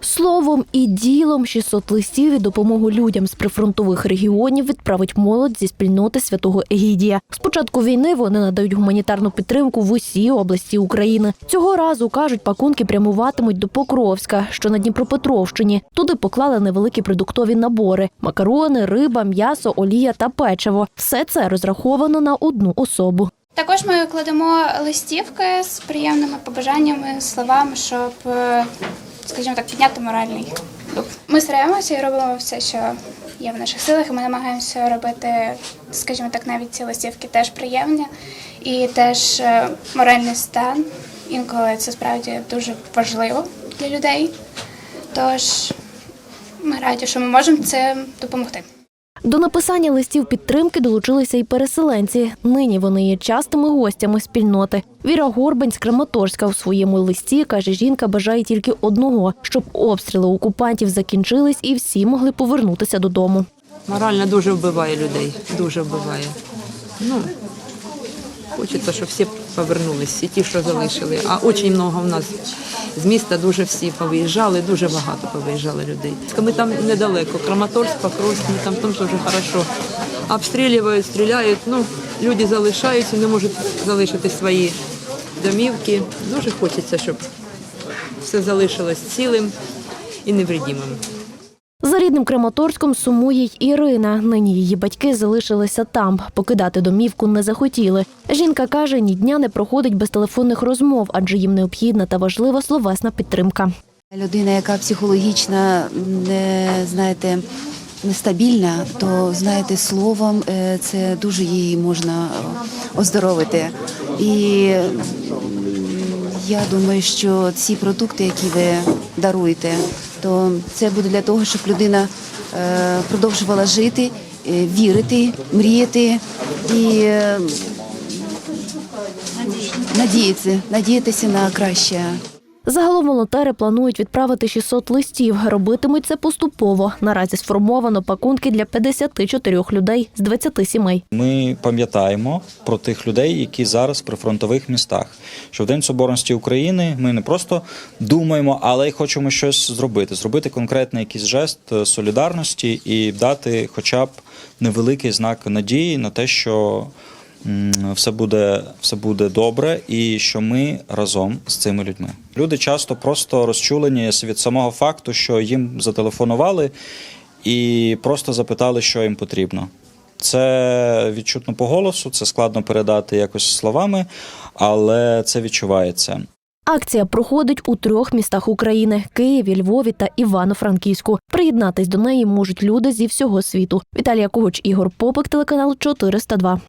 Словом і ділом 600 листів і допомогу людям з прифронтових регіонів відправить молодь зі спільноти святого Егідія. З початку війни вони надають гуманітарну підтримку в усі області України. Цього разу кажуть, пакунки прямуватимуть до Покровська, що на Дніпропетровщині. Туди поклали невеликі продуктові набори: макарони, риба, м'ясо, олія та печиво. Все це розраховано на одну особу. Також ми кладемо листівки з приємними побажаннями, словами, щоб, е, скажімо так, підняти моральний дух. Ми стараємося і робимо все, що є в наших силах. Ми намагаємося робити, скажімо так, навіть ці листівки теж приємні і теж е, моральний стан. Інколи це справді дуже важливо для людей. Тож ми раді, що ми можемо цим допомогти. До написання листів підтримки долучилися і переселенці. Нині вони є частими гостями спільноти. Віра Горбань з Краматорська у своєму листі каже, жінка бажає тільки одного, щоб обстріли окупантів закінчились і всі могли повернутися додому. Морально дуже вбиває людей, дуже вбиває. Ну, хочеться, щоб всі повернулись, і ті, що залишили. А дуже багато в нас з міста дуже всі повиїжджали, дуже багато повиїжджали людей. Ми там недалеко, Краматорськ, Покровськ, ми там дуже хорошо. Обстрілюють, стріляють, ну, люди залишаються, не можуть залишити свої домівки. Дуже хочеться, щоб все залишилось цілим і невредимим. За рідним Краматорськом сумує й Ірина. Нині її батьки залишилися там. Покидати домівку не захотіли. Жінка каже, ні дня не проходить без телефонних розмов, адже їм необхідна та важлива словесна підтримка. Людина, яка психологічно не знаєте, нестабільна, то знаєте, словом е, це дуже її можна оздоровити. І я думаю, що ці продукти, які ви даруєте, то це буде для того, щоб людина е, продовжувала жити, е, вірити, мріяти і е, надіятися, надіятися на краще. Загалом волонтери планують відправити 600 листів. Робитимуть це поступово. Наразі сформовано пакунки для 54 людей з 20 сімей. Ми пам'ятаємо про тих людей, які зараз при фронтових містах. Що в День Соборності України ми не просто думаємо, але й хочемо щось зробити, зробити конкретний якийсь жест е, солідарності і дати хоча б невеликий знак надії на те, що все буде, все буде добре, і що ми разом з цими людьми. Люди часто просто розчулені від самого факту, що їм зателефонували і просто запитали, що їм потрібно. Це відчутно по голосу, це складно передати якось словами, але це відчувається. Акція проходить у трьох містах України: Києві, Львові та Івано-Франківську. Приєднатись до неї можуть люди зі всього світу. Віталія Когоч, Ігор Попик, телеканал 402.